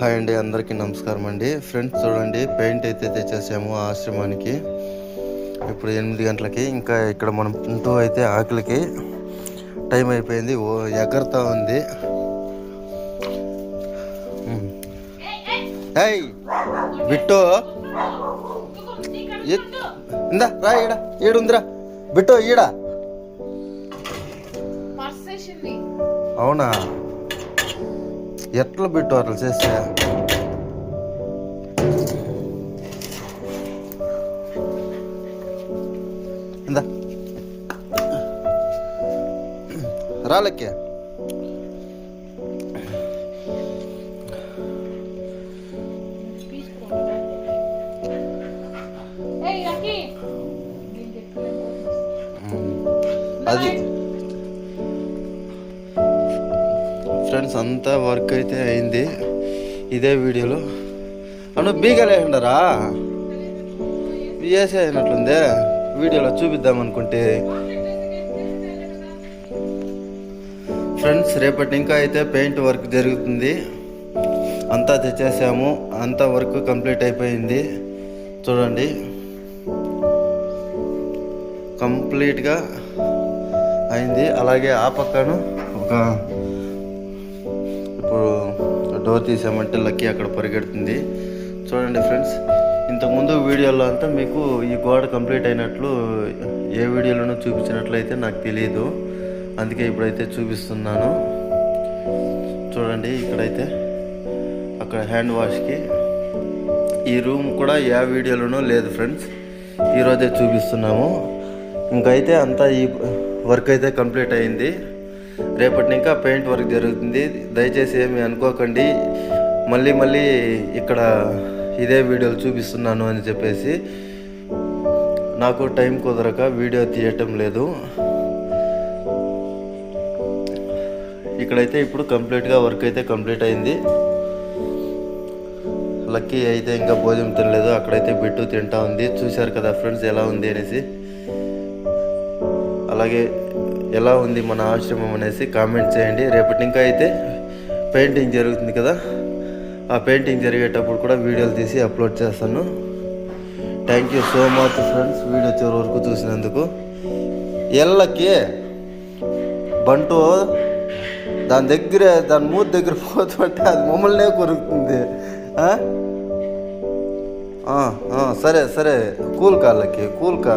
Hi అండి అందరికీ నమస్కారం అండి. ఫ్రెండ్స్ చూడండి పెయింట్ అయితే తెచ్చేసాము ఆశ్రమానికి. ఇప్పుడు ఎనిమిది గంటలకి ఇంకా ఇక్కడ మనం ఇంటూ అయితే ఆకలికి టైం అయిపోయింది. ఓ ఎగరుతా ఉంది. ఏయ్ బిట్టో. ఇందా రా ఈడ ఈడుందిరా. బిట్టో ఈడ. అవునా? ఎట్లా బిట్టు అట్లా చేస్తే ఇందా రాలక్కే ఏయ్ లక్కీ అది ఫ్రెండ్స్ అంతా వర్క్ అయితే అయింది. ఇదే వీడియోలో. అన్న బీగాలే ఉండరా బిఎస్ఏ అయినట్లుందే. వీడియోలో చూపిద్దాం అనుకుంటే. ఫ్రెండ్స్ రేపటి ఇంకా అయితే పెయింట్ వర్క్ జరుగుతుంది. అంతా తెచ్చేసాము. అంతా వర్క్ కంప్లీట్ అయిపోయింది. చూడండి. కంప్లీట్గా అయింది. అలాగే ఆ పక్కన ఒక డోర్ తీసామంటే లక్కీ అక్కడ పరిగెడుతుంది. చూడండి ఫ్రెండ్స్ ఇంతకుముందు వీడియోలో అంతా మీకు ఈ గోడ కంప్లీట్ అయినట్లు ఏ వీడియోలోనూ చూపించినట్లయితే నాకు తెలియదు అందుకే ఇప్పుడైతే చూపిస్తున్నాను. చూడండి ఇక్కడైతే అక్కడ హ్యాండ్ వాష్కి. ఈ రూమ్ కూడా ఏ వీడియోలోనూ లేదు ఫ్రెండ్స్ ఈరోజే చూపిస్తున్నాము. ఇంకైతే అంతా ఈ వర్క్ అయితే కంప్లీట్ అయింది. రేపటి ఇంకా పెయింట్ వర్క్ జరుగుతుంది. దయచేసి ఏమి అనుకోకండి. మళ్ళీ మళ్ళీ ఇక్కడ ఇదే వీడియోలు చూపిస్తున్నాను అని చెప్పేసి నాకు టైం కుదరక వీడియో తీయటం లేదు. ఇక్కడైతే ఇప్పుడు కంప్లీట్గా వర్క్ అయితే కంప్లీట్ అయింది. లక్కీ అయితే ఇంకా భోజనం తినలేదు. అక్కడైతే బిట్టు తింటా ఉంది. చూశారు కదా ఫ్రెండ్స్ ఎలా ఉంది అనేసి. అలాగే ఎలా ఉంది మన ఆశ్రమం అనేసి కామెంట్ చేయండి. రేపటి ఇంకా అయితే పెయింటింగ్ జరుగుతుంది కదా. ఆ పెయింటింగ్ జరిగేటప్పుడు కూడా వీడియోలు తీసి అప్లోడ్ చేస్తాను. Thank you so much friends video చివరి వరకు చూసినందుకు. ఎల్లకి బంటు దాని దగ్గర దాని మూత దగ్గర పోతుంటే అది మమ్మల్నే కొరుకుతుంది. సరే సరే. కూల్ కాళ్ళకి కూల్ కా?